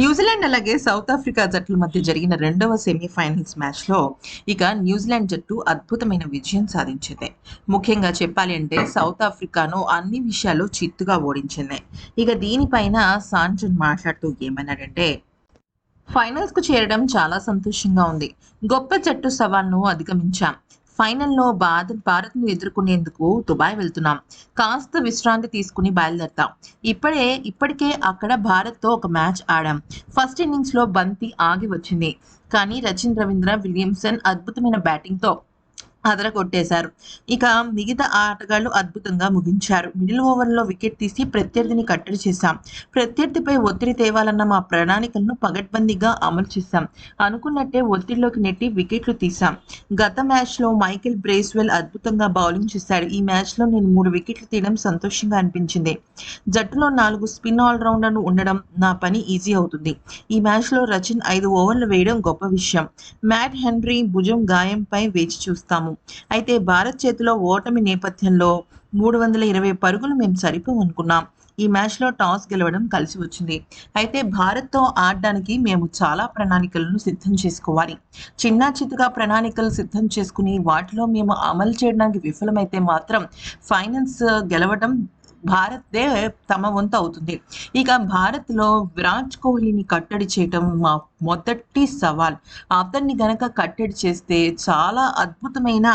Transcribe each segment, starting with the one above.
New Zealand అలాగే south Africa జట్ల మధ్య జరిగిన రెండవ సెమీఫైనల్స్ మ్యాచ్లో ఇక న్యూజిలాండ్ జట్టు అద్భుతమైన విజయం సాధించింది. ముఖ్యంగా చెప్పాలి అంటే సౌత్ ఆఫ్రికాను అన్ని విషయాలు చిత్తుగా ఓడించింది. ఇక దీనిపైన సాంజన్ మాట్లాడుతూ ఏమన్నాడంటే ఫైనల్స్కు చేరడం చాలా సంతోషంగా ఉంది. గొప్ప జట్టు సవాల్ను అధిగమించాం. ఫైనల్లో భారత్ భారత్ను ఎదుర్కొనేందుకు దుబాయ్ వెళ్తున్నాం. కాస్త విశ్రాంతి తీసుకుని బయలుదేరతాం. ఇప్పుడే ఇప్పటికే అక్కడ భారత్తో ఒక మ్యాచ్ ఆడాం. ఫస్ట్ ఇన్నింగ్స్లో బంతి ఆగి వచ్చింది. కానీ రచిన్ రవీంద్ర విలియమ్సన్ అద్భుతమైన బ్యాటింగ్తో అదరగొట్టేశారు ఇక మిగతా ఆటగాళ్ళు అద్భుతంగా ముగించారు. మిడిల్ ఓవర్లో వికెట్ తీసి ప్రత్యర్థిని కట్టడి చేశాం. ప్రత్యర్థిపై ఒత్తిడి తేవాలన్న మా ప్రణాళికలను పగడ్బందీగా అమలు చేశాం. అనుకున్నట్టే ఒత్తిడిలోకి నెట్టి వికెట్లు తీశాం. గత మ్యాచ్లో మైకిల్ బ్రేస్వెల్ అద్భుతంగా బౌలింగ్ చేశాడు. ఈ మ్యాచ్లో నేను మూడు వికెట్లు తీయడం సంతోషంగా అనిపించింది. జట్టులో నాలుగు స్పిన్ ఆల్రౌండర్లు ఉండడం నా పని ఈజీ అవుతుంది. ఈ మ్యాచ్లో రచిన్ ఐదు ఓవర్లు వేయడం గొప్ప విషయం. మ్యాట్ హెన్రీ భుజం గాయంపై వేచి చూస్తాము. అయితే భారత్ చేతిలో ఓటమి నేపథ్యంలో మూడు వందల ఇరవై పరుగులు మేము సరిపోవనుకున్నాం ఈ మ్యాచ్లో టాస్ గెలవడం కలిసి వచ్చింది. అయితే భారత్తో ఆడడానికి మేము చాలా ప్రణాళికలను సిద్ధం చేసుకోవాలి. చిన్న చితుగా ప్రణాళికలు సిద్ధం చేసుకుని వాటిలో మేము అమలు చేయడానికి విఫలమైతే మాత్రం ఫైనల్స్ గెలవడం భారత్దే తమ వంతు అవుతుంది. ఇక భారత్లో విరాట్ కోహ్లీని కట్టడి చేయటం మా మొదటి సవాల్. అతన్ని గనక కట్టడి చేస్తే చాలా అద్భుతమైన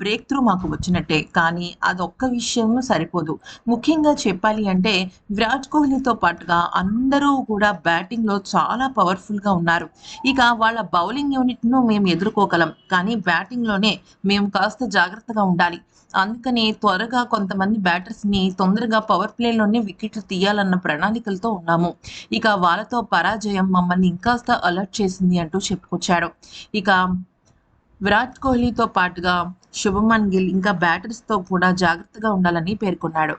బ్రేక్ త్రూ మాకు వచ్చినట్టే. కానీ అదొక్క విషయం సరిపోదు. ముఖ్యంగా చెప్పాలి అంటే విరాట్ కోహ్లీతో పాటుగా అందరూ కూడా బ్యాటింగ్లో చాలా పవర్ఫుల్గా ఉన్నారు. ఇక వాళ్ళ బౌలింగ్ యూనిట్ను మేము ఎదుర్కోగలం. కానీ బ్యాటింగ్లోనే మేము కాస్త జాగ్రత్తగా ఉండాలి. అందుకని త్వరగా కొంతమంది బ్యాటర్స్ని తొందరగా పవర్ ప్లేలోనే వికెట్లు తీయాలన్న ప్రణాళికలతో ఉన్నాము. ఇక వాళ్ళతో పరాజయం మమ్మల్ని ఇంకాస్త అలర్ట్ చేసింది అంటూ చెప్పుకొచ్చాడు. ఇక విరాట్ కోహ్లీతో పాటుగా శుభమన్ గిల్ ఇంకా బ్యాటర్స్తో కూడా జాగ్రత్తగా ఉండాలని పేర్కొన్నాడు.